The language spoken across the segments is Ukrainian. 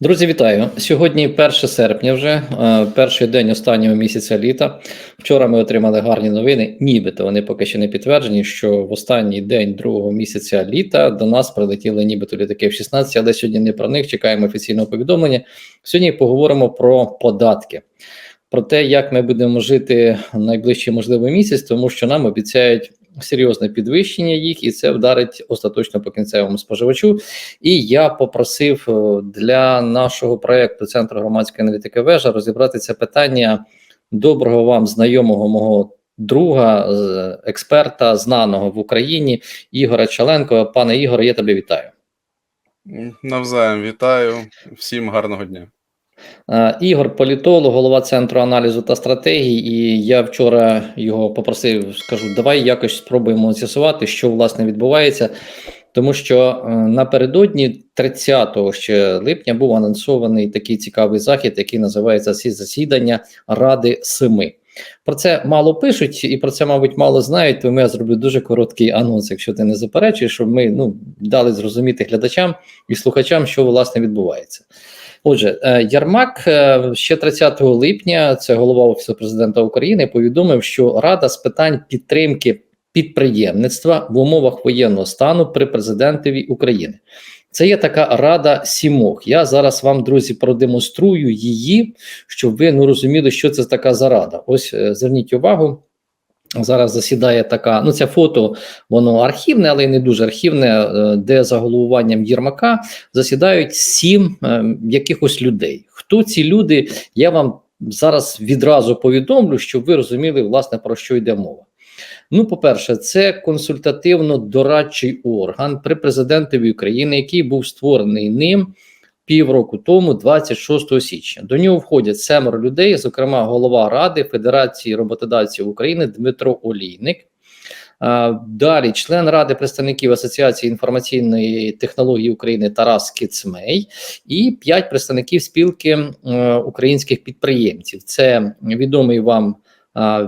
Друзі, вітаю! Сьогодні 1 серпня, вже е, перший день останнього місяця літа. Вчора ми отримали гарні новини, нібито вони поки що не підтверджені. Що в останній день другого місяця літа до нас прилетіли нібито літаки F-16, але сьогодні не про них. Чекаємо офіційного повідомлення. Сьогодні поговоримо про податки, про те, як ми будемо жити найближчий можливий місяць, тому що нам обіцяють. Серйозне підвищення їх, і це вдарить остаточно по кінцевому споживачу. І я попросив е, для нашого проекту Центру громадської аналітики вежа розібрати це питання доброго вам знайомого мого друга, експерта, знаного в Україні Ігоря Чаленко. Пане Ігоре, я тебе вітаю. Навзаєм вітаю, всім гарного дня. Е, Ігор, політолог, голова центру аналізу та стратегій. І я вчора його попросив, скажу, давай якось спробуємо з'ясувати, що власне відбувається. Тому що е, напередодні 30 ще липня був анонсований такий цікавий захід, який називається «Сі- засідання Ради Семи. Про це мало пишуть, і про це, мабуть, мало знають. Тому я зроблю дуже короткий анонс, якщо ти не заперечуєш, щоб ми ну дали зрозуміти глядачам і слухачам, що власне відбувається. Отже, е, Ярмак е, ще 30 липня, це голова офісу президента України, повідомив, що Рада з питань підтримки підприємництва в умовах воєнного стану при президентові України. Це є така рада сімох. Я зараз вам, друзі, продемонструю її, щоб ви ну розуміли, що це така за рада. Ось е, зверніть увагу. Зараз засідає така, ну це фото, воно архівне, але й не дуже архівне, е, де за головуванням Єрмака засідають сім е, якихось людей. Хто ці люди? Я вам зараз відразу повідомлю, щоб ви розуміли, власне, про що йде мова. Ну, по-перше, це консультативно-дорадчий орган при президентові України, який був створений ним півроку тому, 26 січня. До нього входять семеро людей, зокрема, голова Ради Федерації роботодавців України Дмитро Олійник. Далі член Ради представників Асоціації інформаційної технології України Тарас Кицмей і п'ять представників спілки е, українських підприємців. Це відомий вам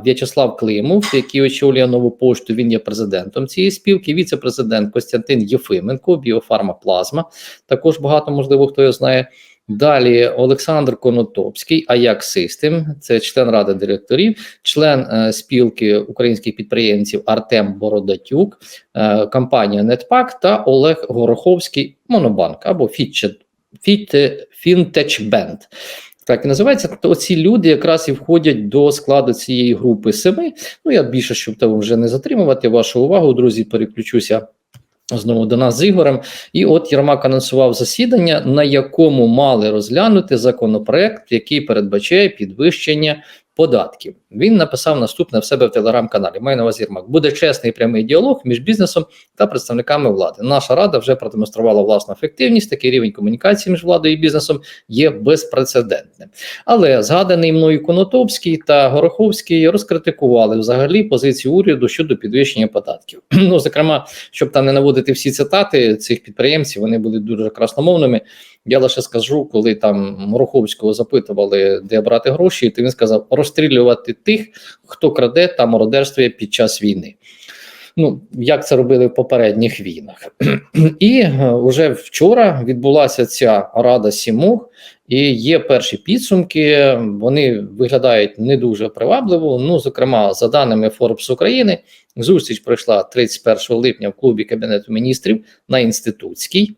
В'ячеслав Климов, який очолює нову пошту. Він є президентом цієї спілки. Віце-президент Костянтин Єфименко, Біофарма Плазма. Також багато можливо хто його знає. Далі Олександр Конотопський, Аяк Систем, це член ради директорів, член е, спілки українських підприємців Артем Бородатюк, е, компанія Нетпак та Олег Гороховський, Монобанк або Фітчет, Фіт, Фінтечбенд. Так і називається. То ці люди якраз і входять до складу цієї групи семи. Ну я більше, щоб того вже не затримувати вашу увагу, друзі, переключуся. Знову до нас з Ігорем, і от Єрмак анонсував засідання, на якому мали розглянути законопроект, який передбачає підвищення податків. Він написав наступне в себе в телеграм-каналі. Маю на увазі Єрмак. Буде чесний прямий діалог між бізнесом та представниками влади. Наша рада вже продемонструвала власну ефективність. Такий рівень комунікації між владою і бізнесом є безпрецедентним. Але згаданий мною Конотопський та Гороховський розкритикували взагалі позицію уряду щодо підвищення податків. Ну, зокрема, щоб там не наводити всі цитати цих підприємців, вони були дуже красномовними. Я лише скажу, коли там Гороховського запитували, де брати гроші, то він сказав розстрілювати тих, хто краде та мародерствує під час війни. Ну, як це робили в попередніх війнах, і е, вже вчора відбулася ця рада сімох, і є перші підсумки. Вони виглядають не дуже привабливо. Ну, зокрема, за даними Forbes України, зустріч пройшла 31 липня в клубі Кабінету міністрів на інститутській.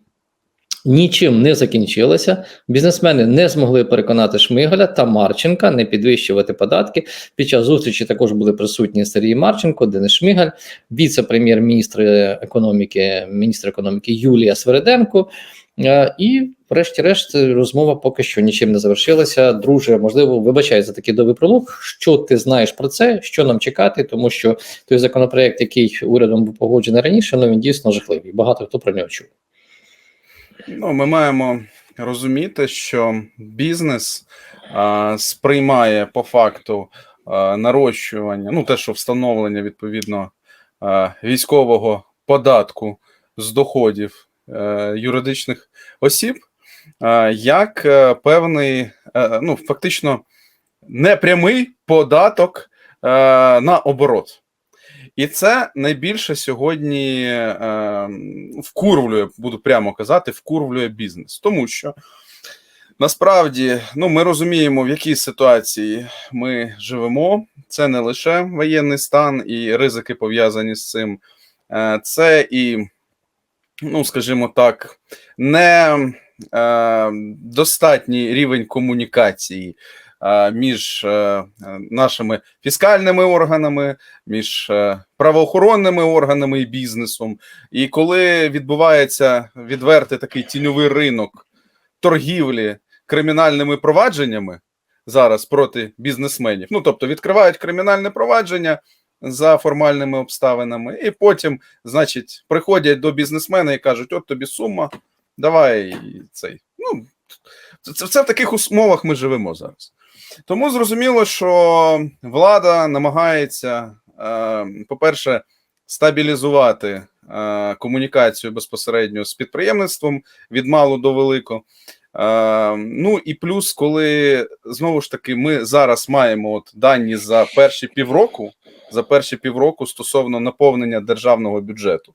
Нічим не закінчилося. Бізнесмени не змогли переконати Шмигаля та Марченка не підвищувати податки. Під час зустрічі також були присутні Сергій Марченко, Денис Шмигаль, віце-прем'єр-міністр економіки, міністр економіки Юлія Свереденко. Е, І, врешті-решт, розмова поки що нічим не завершилася. Друже, можливо, вибачай за такий довгий пролог. Що ти знаєш про це? Що нам чекати? Тому що той законопроект, який урядом був погоджений раніше, ну він дійсно жахливий. Багато хто про нього чув. Ну, ми маємо розуміти, що бізнес а, сприймає по факту а, нарощування, ну те, що встановлення відповідно а, військового податку з доходів е, юридичних осіб, а, як е, певний, е, ну фактично непрямий податок е, на оборот. І це найбільше сьогодні е, вкурвлює, буду прямо казати, вкурвлює бізнес, тому що Насправді, ну ми розуміємо, в якій ситуації ми живемо. Це не лише воєнний стан і ризики пов'язані з цим, Е, це і, ну скажімо так, не достатній рівень комунікації е, між е, нашими фіскальними органами, між е, правоохоронними органами і бізнесом. І коли відбувається відвертий такий тіньовий ринок торгівлі кримінальними провадженнями зараз проти бізнесменів. Ну тобто відкривають кримінальне провадження за формальними обставинами, і потім, значить, приходять до бізнесмена і кажуть: от тобі сума, давай цей. Ну це, це в таких умовах ми живемо зараз. Тому зрозуміло, що влада намагається, е, по-перше, стабілізувати е, комунікацію безпосередньо з підприємництвом від малу до велико. Е, ну і плюс, коли знову ж таки ми зараз маємо от дані за перші півроку, за перші півроку стосовно наповнення державного бюджету.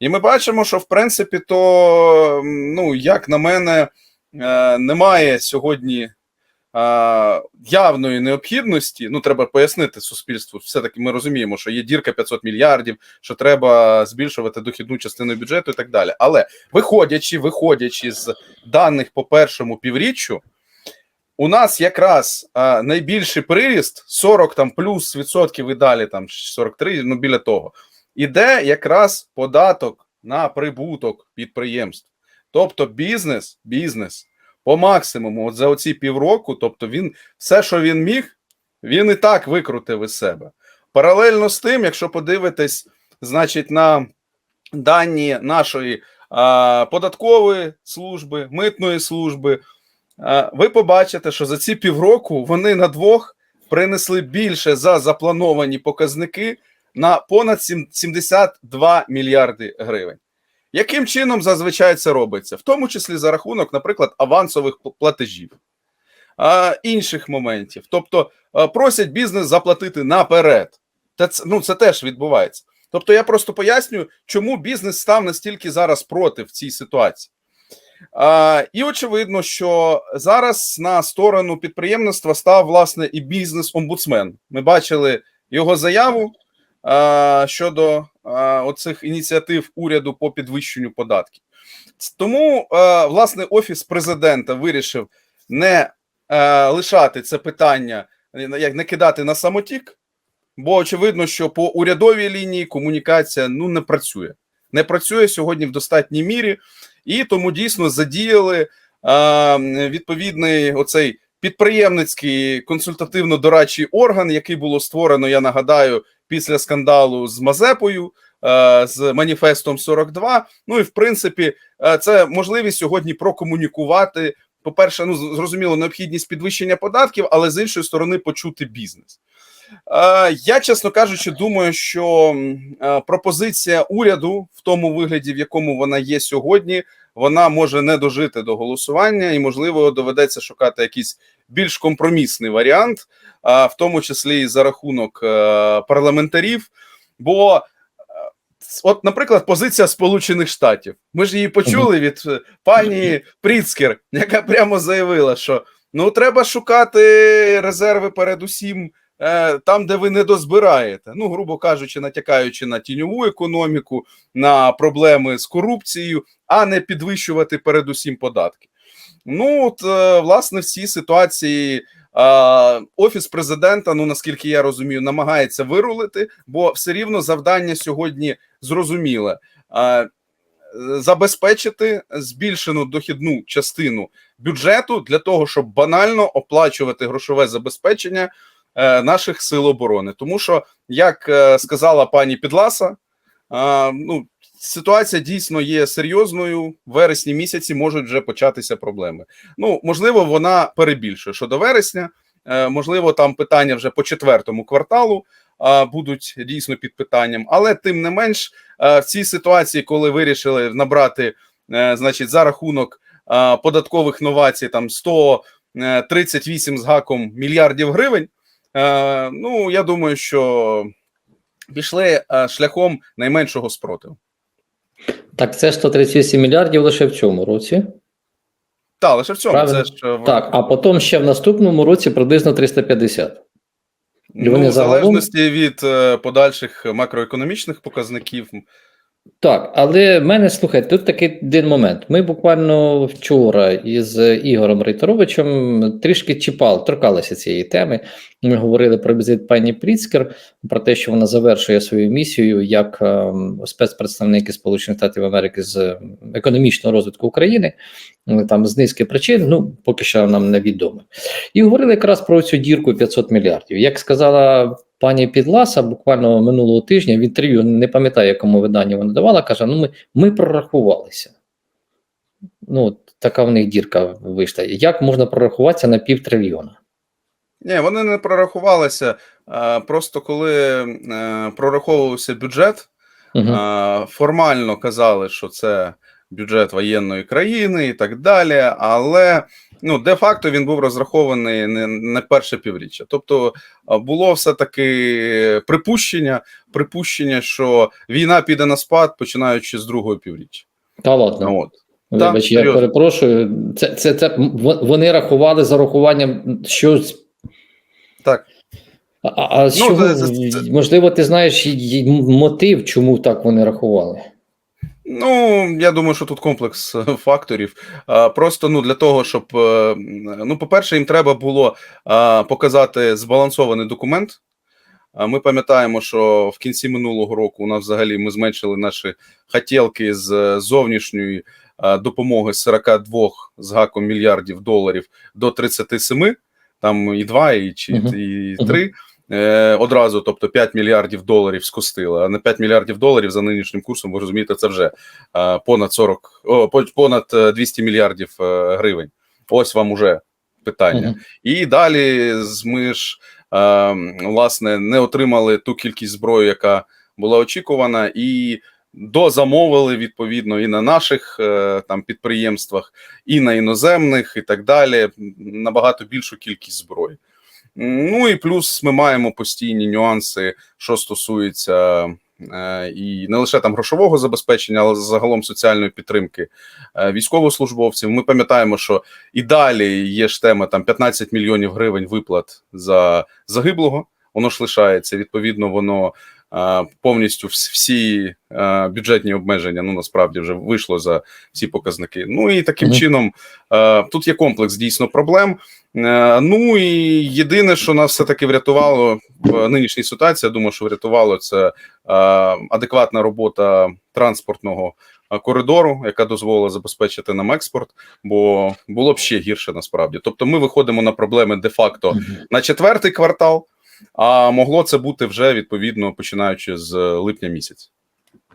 І ми бачимо, що в принципі, то, ну, як на мене, е, немає сьогодні е, явної необхідності. Ну, треба пояснити суспільству. Все-таки ми розуміємо, що є дірка 500 мільярдів, що треба збільшувати дохідну частину бюджету і так далі. Але виходячи, виходячи з даних по першому півріччю, у нас якраз а, найбільший приріст 40 там плюс відсотків і далі, там 43, ну біля того, іде якраз податок на прибуток підприємств. Тобто бізнес, бізнес по максимуму, от за оці півроку, тобто він все, що він міг, він і так викрутив із себе. Паралельно з тим, якщо подивитись, значить, на дані нашої а, податкової служби, митної служби, ви побачите, що за ці півроку вони на двох принесли більше за заплановані показники на понад 72 мільярди гривень. Яким чином зазвичай це робиться? В тому числі за рахунок, наприклад, авансових платежів, інших моментів. Тобто просять бізнес заплатити наперед. Та це, ну, це теж відбувається. Тобто я просто пояснюю, чому бізнес став настільки зараз проти в цій ситуації. І очевидно, що зараз на сторону підприємництва став власне і бізнес-омбудсмен. Ми бачили його заяву щодо оцих ініціатив уряду по підвищенню податків. Тому, власне, офіс президента вирішив не лишати це питання, е, як не кидати на самотік. Бо очевидно, що по урядовій лінії комунікація ну не працює. Не працює сьогодні в достатній мірі, і тому дійсно задіяли е, відповідний оцей підприємницький консультативно-дорадчий орган, який було створено, я нагадаю, після скандалу з Мазепою, з маніфестом 42. Ну і в принципі, це можливість сьогодні прокомунікувати. По-перше, ну зрозуміло, необхідність підвищення податків, але з іншої сторони почути бізнес. Е, Я, чесно кажучи, думаю, що е, пропозиція уряду в тому вигляді, в якому вона є сьогодні, вона може не дожити до голосування, і можливо доведеться шукати якийсь більш компромісний варіант, а, в тому числі і за рахунок е, парламентарів. Бо, е, от, наприклад, позиція Сполучених Штатів. Ми ж її почули від е, пані Пріцкер, яка прямо заявила, що ну треба шукати резерви передусім е, там, де ви не дозбираєте. Ну, грубо кажучи, натякаючи на тіньову економіку, на проблеми з корупцією, а не підвищувати передусім податки. Ну, от, е, власне, в цій ситуації. е, Офіс президента, ну наскільки я розумію, намагається вирулити, бо все рівно завдання сьогодні зрозуміле е, забезпечити збільшену дохідну частину бюджету для того, щоб банально оплачувати грошове забезпечення е, наших сил оборони. Тому що, як е, сказала пані Підласа, е, ну ситуація дійсно є серйозною. В вересні місяці можуть вже початися проблеми. Ну можливо, вона перебільшує що до вересня. е, Можливо, там питання вже по четвертому кварталу будуть дійсно під питанням, але тим не менш, е, в цій ситуації, коли вирішили набрати, е, значить, за рахунок е, податкових новацій, там 138 з гаком мільярдів гривень. Е, Ну, я думаю, що пішли е, шляхом найменшого спротиву. Так, це 138 мільярдів лише в цьому році. Так, лише в цьому Правильно. це ж е, Так, а потім ще в наступному році приблизно 350. і ну, вони в загалом- залежності від е, подальших макроекономічних показників. Так, але в мене слухайте, тут такий один момент. Ми буквально вчора із Ігорем Рейтеровичем трішки чіпали, торкалися цієї теми. Ми говорили про візит пані Пріцкер, про те, що вона завершує свою місію як ем, спецпредставник Сполучених Штатів Америки з економічного розвитку України. е, Там з низки причин, ну поки що нам невідомо. І говорили якраз про цю дірку 500 мільярдів. Як сказала пані Підласа, буквально минулого тижня в інтерв'ю не пам'ятаю, якому виданні вона давала, каже: ну ми, ми прорахувалися. Ну, така в них дірка вийшла. Як можна прорахуватися на пів трильйона? Ні, вони не прорахувалися. е, Просто коли е, прораховувався бюджет, Угу. формально казали, що це бюджет воєнної країни і так далі. Але ну, де-факто він був розрахований не на перше півріччя. Тобто було все-таки припущення, припущення, що війна піде на спад, починаючи з другого півріччя. Та ладно. Ну, от. Вибач, я серйозно. перепрошую. Це, це, це вони рахували за рахуванням щось. Так. А, а- з Ну, чого, це- це- це- можливо, ти знаєш мотив, чому так вони рахували? Ну, я думаю, що тут комплекс е, факторів. Просто ну для того, щоб е, ну, по-перше, їм треба було показати збалансований документ. Ми пам'ятаємо, що в кінці минулого року у нас взагалі ми зменшили наші хотілки з е, зовнішньої допомоги з 42 з гаком мільярдів доларів до 37, там і 2, і, чи, і 3 е, одразу, тобто 5 мільярдів доларів скостили. А на 5 мільярдів доларів за нинішнім курсом, ви розумієте, це вже е, понад 40, о, понад е, 200 мільярдів е, гривень. Ось вам уже питання. Мгм. І далі ми ж е, власне не отримали ту кількість зброї, яка була очікувана, і дозамовили відповідно і на наших е, там підприємствах, і на іноземних, і так далі. Набагато більшу кількість зброї. Ну і плюс ми маємо постійні нюанси, що стосується е, і не лише там грошового забезпечення, але загалом соціальної підтримки е, військовослужбовців. Ми пам'ятаємо, що і далі є ж тема там 15 мільйонів гривень виплат за загиблого. Воно ж лишається. Відповідно, воно повністю всі бюджетні обмеження ну насправді вже вийшло за всі показники. Ну і таким чином тут є комплекс дійсно проблем. Е, Ну і єдине, що нас все таки врятувало в нинішній ситуації, я думаю, що врятувало це адекватна робота транспортного коридору, яка дозволила забезпечити нам експорт, бо було б ще гірше насправді. Тобто, ми виходимо на проблеми де-факто Мгм. на четвертий квартал, а могло це бути вже відповідно починаючи з липня місяця.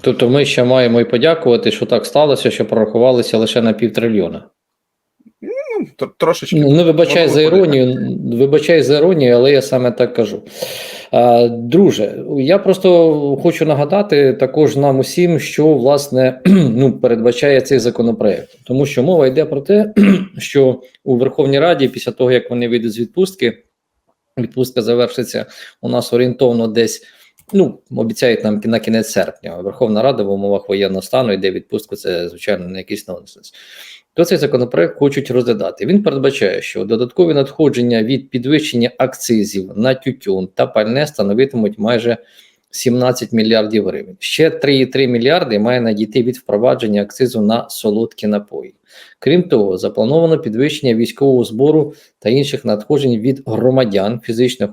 Тобто ми ще маємо і подякувати, що так сталося, що прорахувалися лише на пів трильйона. Ну, трошечки. Ну, не вибачай за іронію, вибачай за іронію, але я саме так кажу. А, друже, я просто хочу нагадати також нам усім, що власне ну, передбачає цей законопроект. Тому що мова йде про те, що у Верховній Раді, після того як вони вийдуть з відпустки, відпустка завершиться у нас орієнтовно десь. Ну, обіцяють нам на кінець серпня. Верховна Рада в умовах воєнного стану йде відпустку, це звичайно не якийсь нонсенс. То цей законопроект хочуть розглядати. Він передбачає, що додаткові надходження від підвищення акцизів на тютюн та пальне становитимуть майже 17 мільярдів гривень. Ще 3,3 мільярди має надійти від впровадження акцизу на солодкі напої. Крім того, заплановано підвищення військового збору та інших надходжень від громадян фізичних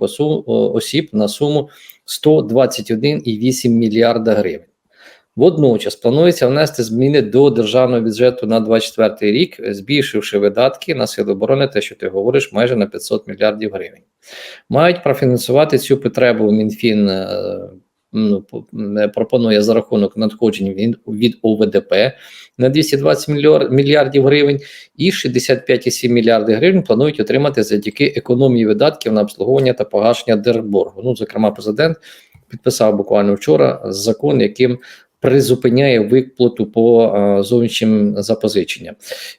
осіб на суму 121,8 мільярда гривень. Водночас планується внести зміни до державного бюджету на 2024 рік, збільшивши видатки на сили оборони, те, що ти говориш, майже на 500 мільярдів гривень. Мають профінансувати цю потребу Мінфін. Е, Ну, е, пропонує за рахунок надходжень від, від ОВДП на 220 мільйор- мільярдів гривень, і 65,7 мільярди гривень планують отримати завдяки економії видатків на обслуговування та погашення держборгу. Ну, зокрема, президент підписав буквально вчора закон, яким призупиняє виплату по е, зовнішнім запозиченням,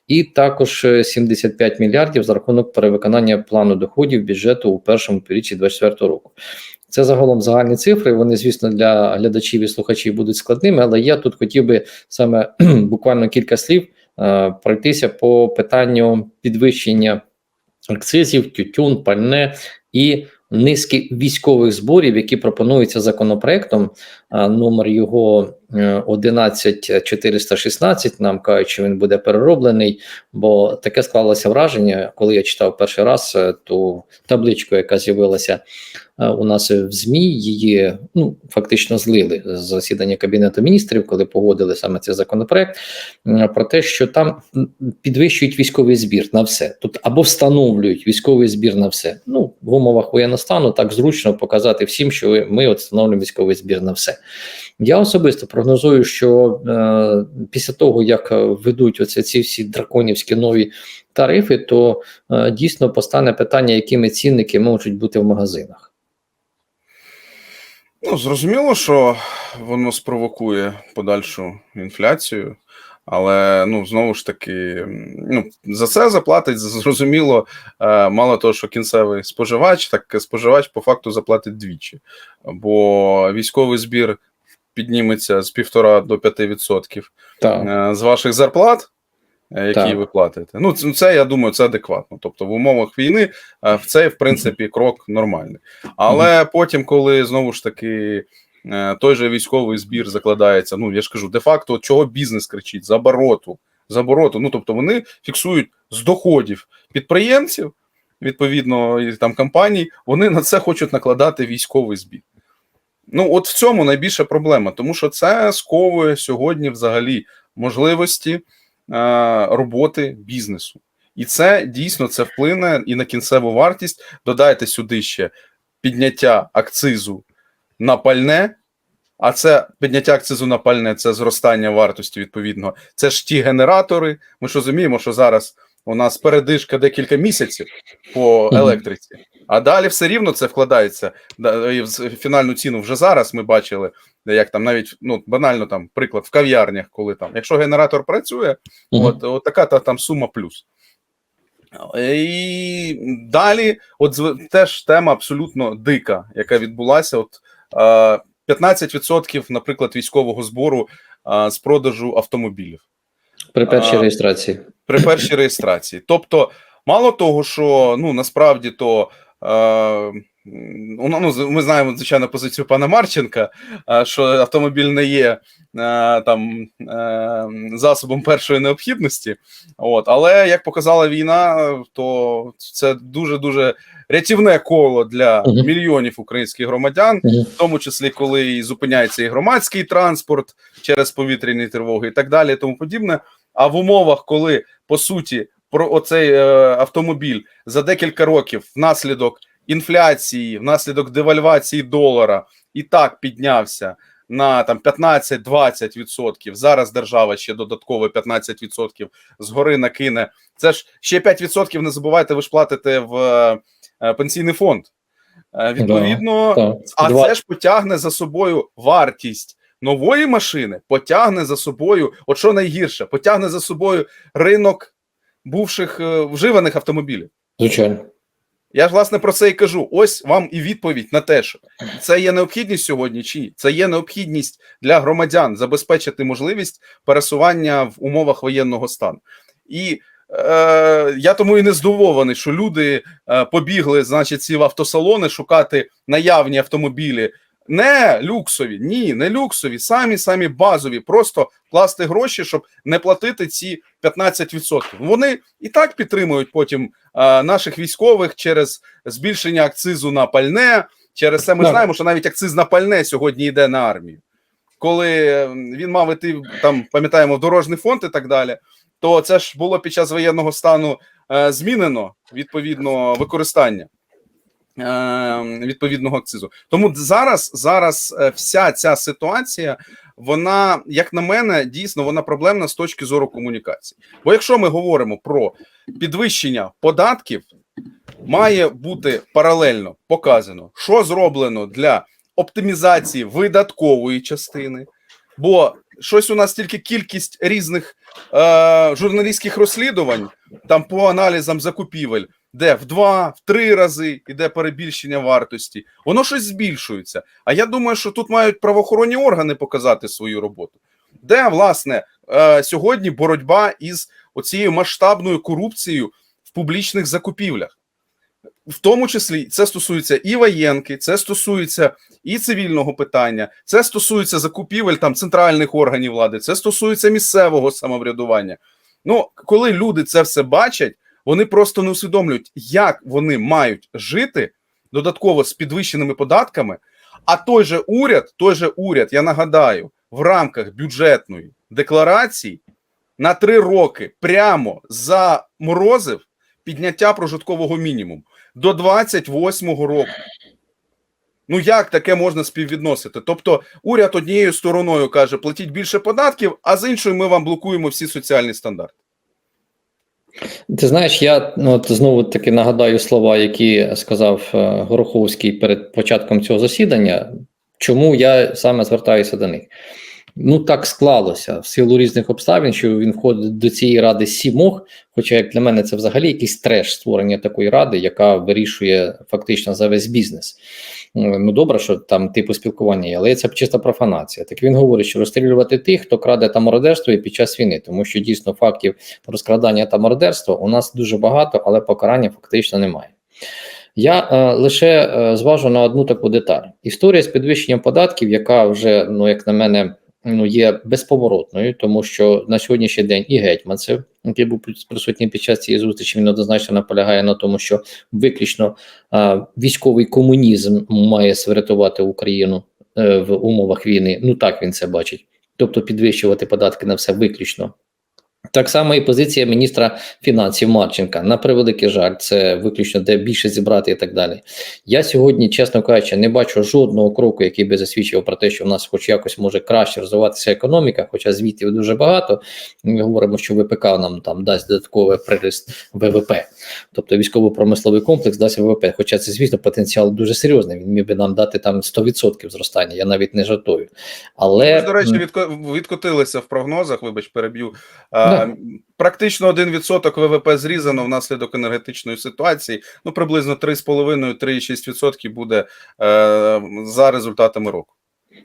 і також е, 75 мільярдів за рахунок перевиконання плану доходів бюджету у першому півріччі 2024 року. Це загалом загальні цифри. Вони, звісно, для глядачів і слухачів будуть складними, але я тут хотів би саме буквально кілька слів е, пройтися по питанню підвищення акцизів, тютюн, пальне і низки військових зборів, які пропонуються законопроектом. Номер його е, 11416, Нам кажуть, що він буде перероблений, бо таке склалося враження, коли я читав перший раз е, ту табличку, яка з'явилася е, у нас в ЗМІ. Її ну фактично злили з засідання кабінету міністрів, коли погодили саме цей законопроект. е, Про те, що там підвищують військовий збір на все, тут або встановлюють військовий збір на все. Ну в умовах воєнного стану так зручно показати всім, що ми от встановлюємо військовий збір на все. Я особисто прогнозую, що е, після того, як ведуть оці ці всі драконівські нові тарифи, то е, дійсно постане питання, якими цінники можуть бути в магазинах. Ну, зрозуміло, що воно спровокує подальшу інфляцію, але ну знову ж таки, ну за це заплатить зрозуміло. е, Мало того, що кінцевий споживач, так споживач по факту заплатить двічі, бо військовий збір підніметься з півтора до п'яти відсотків Так. е, з ваших зарплат, е, які Так. ви платите. Ну, це, це я думаю, це адекватно. Тобто, в умовах війни в цей, в принципі, крок нормальний. Але потім, коли знову ж таки. Е, Той же військовий збір закладається. Ну я ж кажу, де-факто, чого бізнес кричить за обороту, за обороту. Ну тобто вони фіксують з доходів підприємців, відповідно, і там компаній, вони на це хочуть накладати військовий збір. Ну, от в цьому найбільша проблема, тому що це сковує сьогодні взагалі можливості е, роботи бізнесу. І це дійсно це вплине і на кінцеву вартість. Додайте сюди ще підняття акцизу на пальне. А це підняття акцизу на пальне, це зростання вартості відповідно. Це ж ті генератори. Ми ж розуміємо, що зараз у нас передишка декілька місяців по електриці, а далі все рівно це вкладається да, і в фінальну ціну. Вже зараз ми бачили, як там навіть ну банально там приклад в кав'ярнях, коли там, якщо генератор працює. От, от така та там сума плюс. І далі, от теж тема абсолютно дика, яка відбулася. От 15%, наприклад, військового збору е, з продажу автомобілів При першій реєстрації. при першій реєстрації. Тобто, мало того, що ну насправді то. Ну, ну, ми знаємо, звичайно, позицію пана Марченка, що автомобіль не є там е, засобом першої необхідності. От, але як показала війна, то це дуже дуже рятівне коло для мільйонів українських громадян, в тому числі коли і зупиняється і громадський транспорт через повітряні тривоги, і так далі, і тому подібне. А в умовах, коли по суті про оцей е, автомобіль за декілька років внаслідок інфляції, внаслідок девальвації долара і так піднявся на там 15-20%. Зараз держава ще додатково 15% згори накине. Це ж ще 5% не забувайте, ви ж платите в е, пенсійний фонд. Е, Відповідно, Так. а це ж потягне за собою вартість нової машини, потягне за собою, от що найгірше, потягне за собою ринок бувших е, вживаних автомобілів. Звичайно. Я ж власне про це і кажу. Ось вам і відповідь на те, що це є необхідність сьогодні, чи це є необхідність для громадян забезпечити можливість пересування в умовах воєнного стану. І е, я тому і не здивований, що люди е, побігли, значить, ці в автосалони шукати наявні автомобілі. Не люксові, ні, не люксові, самі самі базові, просто класти гроші, щоб не платити ці 15%. Вони і так підтримують потім е, наших військових через збільшення акцизу на пальне. Через це ми Так. знаємо, що навіть акциз на пальне сьогодні йде на армію. Коли він мав іти там, пам'ятаємо, в дорожній фонд і так далі, то це ж було під час воєнного стану е, змінено відповідно використання відповідного акцизу. Тому зараз, зараз е, вся ця ситуація, вона, як на мене, дійсно вона проблемна з точки зору комунікації. Бо якщо ми говоримо про підвищення податків, має бути паралельно показано, що зроблено для оптимізації видаткової частини. Бо щось у нас тільки кількість різних е, журналістських розслідувань, там по аналізам закупівель, де в два, в три рази іде перебільшення вартості, воно щось збільшується. А я думаю, що тут мають правоохоронні органи показати свою роботу, де власне е, сьогодні боротьба із оцією масштабною корупцією в публічних закупівлях. В тому числі це стосується і воєнки, це стосується і цивільного питання, це стосується закупівель там центральних органів влади, це стосується місцевого самоврядування. Ну, коли люди це все бачать, вони просто не усвідомлюють, як вони мають жити додатково з підвищеними податками. А той же уряд, той же уряд, я нагадаю, в рамках бюджетної декларації на три роки прямо заморозив підняття прожиткового мінімуму до 28-го року. Ну як таке можна співвідносити? Тобто, уряд однією стороною каже, платіть більше податків, а з іншою ми вам блокуємо всі соціальні стандарти. Ти знаєш, я ну, знову таки нагадаю слова, які сказав е, Гороховський перед початком цього засідання. Чому я саме звертаюся до них? Ну так склалося в силу різних обставин, що він входить до цієї ради сімох. Хоча, як для мене, це взагалі якийсь треш створення такої ради, яка вирішує фактично за весь бізнес. Ну добре, що там типу спілкування є, але це чиста профанація. Так він говорить, що розстрілювати тих, хто краде та мародерство і під час війни, тому що дійсно фактів розкрадання та мародерства у нас дуже багато, але покарання фактично немає. Я е, лише е, зважу на одну таку деталь: історія з підвищенням податків, яка вже, ну як на мене, ну є безповоротною, тому що на сьогоднішній день і Гетьманцев, який був присутній під час цієї зустрічі, він однозначно наполягає на тому, що виключно а, військовий комунізм має святувати Україну е, в умовах війни. Ну так він це бачить, тобто підвищувати податки на все виключно. Так само і позиція міністра фінансів Марченка. На превеликий жаль, це виключно де більше зібрати і так далі. Я сьогодні, чесно кажучи, не бачу жодного кроку, який би засвідчив про те, що в нас, хоч якось може краще розвиватися економіка, хоча звітів дуже багато. Ми говоримо, що ВПК нам там дасть додатковий приріст ВВП, тобто військово-промисловий комплекс дасть ВВП. Хоча це, звісно, потенціал дуже серйозний. Він міг би нам дати там 100% зростання. Я навіть не жартую. Але Ми, до речі, відко- відкотилися в прогнозах. Вибач, переб'ю. А, Практично 1% ВВП зрізано внаслідок енергетичної ситуації. Ну, приблизно 3,5-3,6% буде е, за результатами року.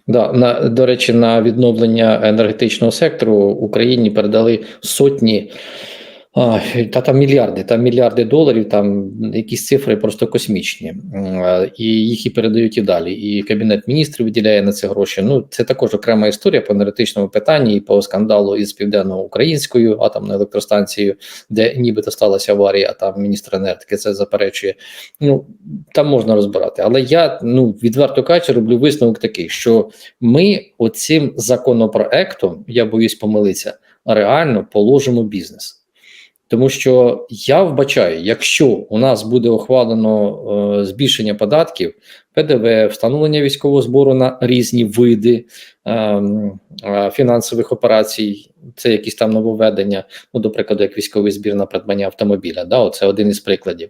Да, на до речі, на відновлення енергетичного сектору Україні передали сотні. А, та там мільярди, там мільярди доларів, там якісь цифри просто космічні, і їх і передають і далі. І кабінет міністрів виділяє на це гроші. Ну це також окрема історія по енергетичному питанні і по скандалу із південно-українською атомною електростанцією, де нібито сталася аварія, а там міністр енергетики це заперечує. Ну там можна розбирати. Але я ну відверто кажучи, роблю висновок такий, що ми оцим законопроектом, я боюсь помилитися, реально положимо бізнес. Тому що я вбачаю, якщо у нас буде ухвалено е, збільшення податків, ПДВ, встановлення військового збору на різні види е, е, фінансових операцій, це якісь там нововведення, ну, до прикладу, як військовий збір на придбання автомобіля, да, це один із прикладів.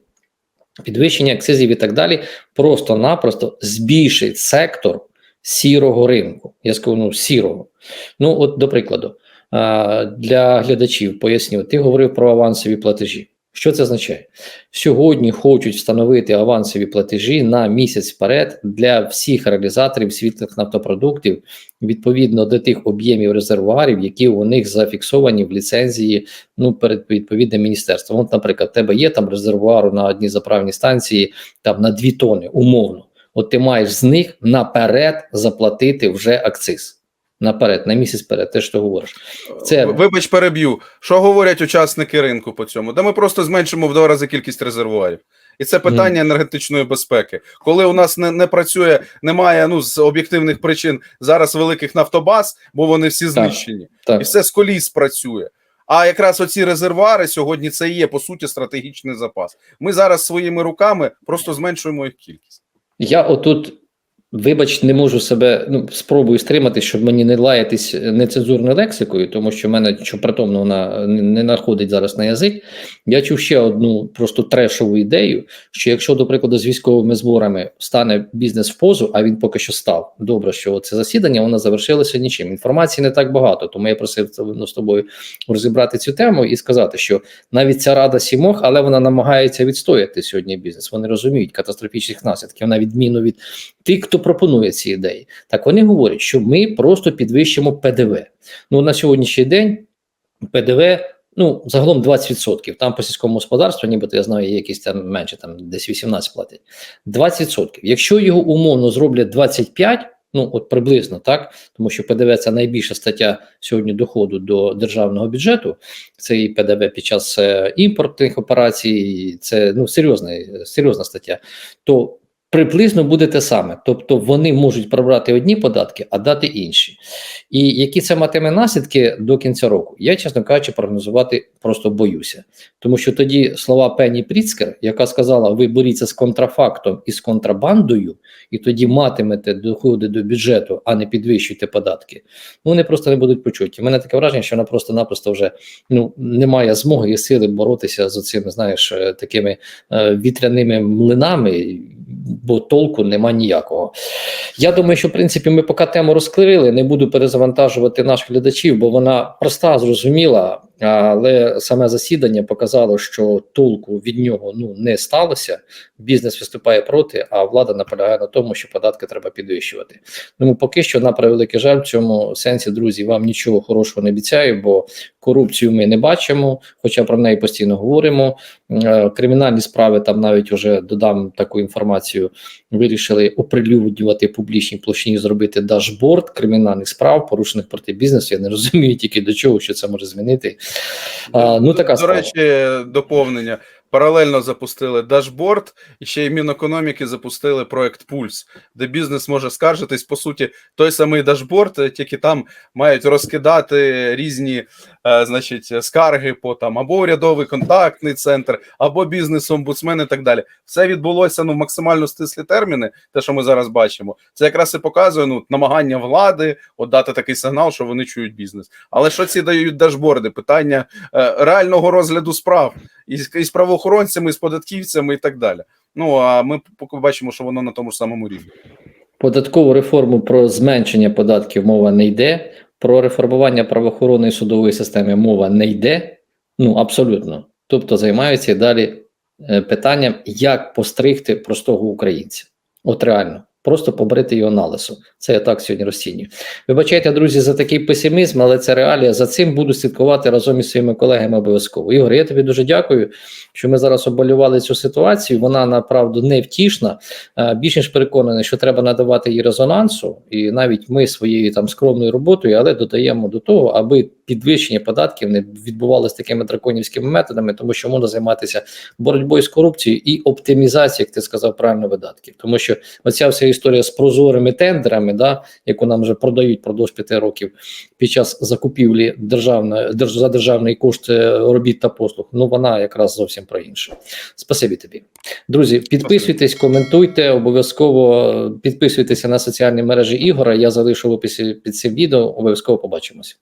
Підвищення акцизів і так далі просто-напросто збільшить сектор сірого ринку. Я скажу, ну, сірого. Ну, от, до прикладу. Для глядачів поясню, ти говорив про авансові платежі. Що це означає? Сьогодні хочуть встановити авансові платежі на місяць вперед для всіх реалізаторів світлих нафтопродуктів відповідно до тих об'ємів резервуарів, які у них зафіксовані в ліцензії ну, перед відповідним міністерством. От, наприклад, в тебе є там резервуару на одній заправній станції там на 2 тони, умовно. От ти маєш з них наперед заплатити вже акциз. Наперед, на місяць перед, те, що ти говориш. Це... Вибач, переб'ю. Що говорять учасники ринку по цьому? Да ми просто зменшимо в два рази кількість резервуарів. І це питання mm. енергетичної безпеки. Коли у нас не не працює, немає ну з об'єктивних причин зараз великих нафтобаз, бо вони всі знищені, так, так. і все з коліс працює. А якраз оці резервуари сьогодні це є по суті стратегічний запас. Ми зараз своїми руками просто зменшуємо їх кількість. Я отут. Вибач, не можу себе ну спробую стримати, щоб мені не лаятись нецензурною лексикою, тому що в мене що притомно вона не находить зараз на язик. Я чув ще одну просто трешову ідею: що якщо, до прикладу, з військовими зборами стане бізнес в позу, а він поки що став. Добре, що це засідання воно завершилося нічим. Інформації не так багато, тому я просив ну, з тобою розібрати цю тему і сказати, що навіть ця рада сімох, але вона намагається відстояти сьогодні бізнес. Вони розуміють катастрофічних наслідків на відміну від тих, хто пропонує ці ідеї? Так вони говорять, що ми просто підвищимо ПДВ. Ну на сьогоднішній день ПДВ. Ну, загалом 20%. Там по сільському господарству, нібито я знаю, є якісь там менше, там десь 18 платять. 20%. Якщо його умовно зроблять 25%, ну от приблизно так, тому що ПДВ це найбільша стаття сьогодні доходу до державного бюджету. Це і ПДВ під час е, імпортних операцій, це ну серйозна, серйозна стаття. То приблизно буде те саме. Тобто вони можуть прибрати одні податки, а дати інші. І які це матиме наслідки до кінця року, я, чесно кажучи, прогнозувати просто боюся. Тому що тоді слова Пенні Пріцкер, яка сказала: ви боріться з контрафактом і з контрабандою, і тоді матимете доходи до бюджету, а не підвищуйте податки. Ну вони просто не будуть почуті. У мене таке враження, що вона просто-напросто вже ну немає змоги і сили боротися з цими, знаєш, е, такими е, вітряними млинами. Бо толку нема ніякого. Я думаю, що в принципі ми поки тему розкрили. Не буду перезавантажувати наших глядачів, бо вона проста, зрозуміла. Але саме засідання показало, що толку від нього ну не сталося. Бізнес виступає проти, а влада наполягає на тому, що податки треба підвищувати. Тому поки що, на превеликий жаль, в цьому сенсі, друзі, вам нічого хорошого не обіцяю, бо корупцію ми не бачимо, хоча про неї постійно говоримо. Е, Кримінальні справи там навіть вже додам таку інформацію. Вирішили оприлюднювати публічній площині, зробити дашборд кримінальних справ, порушених проти бізнесу. Я не розумію тільки до чого, що це може змінити. А, ну, така До справа. речі, доповнення. Паралельно запустили дашборд, і ще й Мінекономіки запустили проект Пульс, де бізнес може скаржитись. По суті, той самий дашборд, е, тільки там мають розкидати різні, значить, скарги по там або урядовий контактний центр, або бізнес-омбудсмен і так далі. Все відбулося ну в максимально стислі терміни. Те, що ми зараз бачимо, це якраз і показує ну намагання влади от дати такий сигнал, що вони чують бізнес. Але що ці дають дашборди? Питання е, реального розгляду справ і з, правоохоронцями, і з податківцями, і так далі. Ну а ми поки бачимо, що воно на тому ж самому рівні. Податкову реформу про зменшення податків мова не йде. Про реформування правоохоронної судової системи мова не йде. Ну абсолютно. Тобто займаються далі е, питанням, як постригти простого українця. От реально, просто побрити його на лисо. Це я так сьогодні розцінюю. Вибачайте, друзі, за такий песимізм, але це реалія. За цим буду слідкувати разом із своїми колегами обов'язково. Ігор, я тобі дуже дякую, що ми зараз оболювали цю ситуацію. Вона направду не втішна. Е, Більш ніж переконаний, що треба надавати їй резонансу, і навіть ми своєю там скромною роботою, але додаємо до того, аби підвищення податків не відбувалося такими драконівськими методами, тому що можна займатися боротьбою з корупцією і оптимізацією, як ти сказав, правильно видатків. Тому що оця вся історія з прозорими тендерами, да, яку нам вже продають продовж п'яти років під час закупівлі державної держ, за державний кошт е, робіт та послуг. Ну вона якраз зовсім про інше. Спасибі тобі, друзі. Підписуйтесь, коментуйте, обов'язково підписуйтеся на соціальні мережі Ігора. Я залишу в описі під цим відео. Обов'язково побачимося.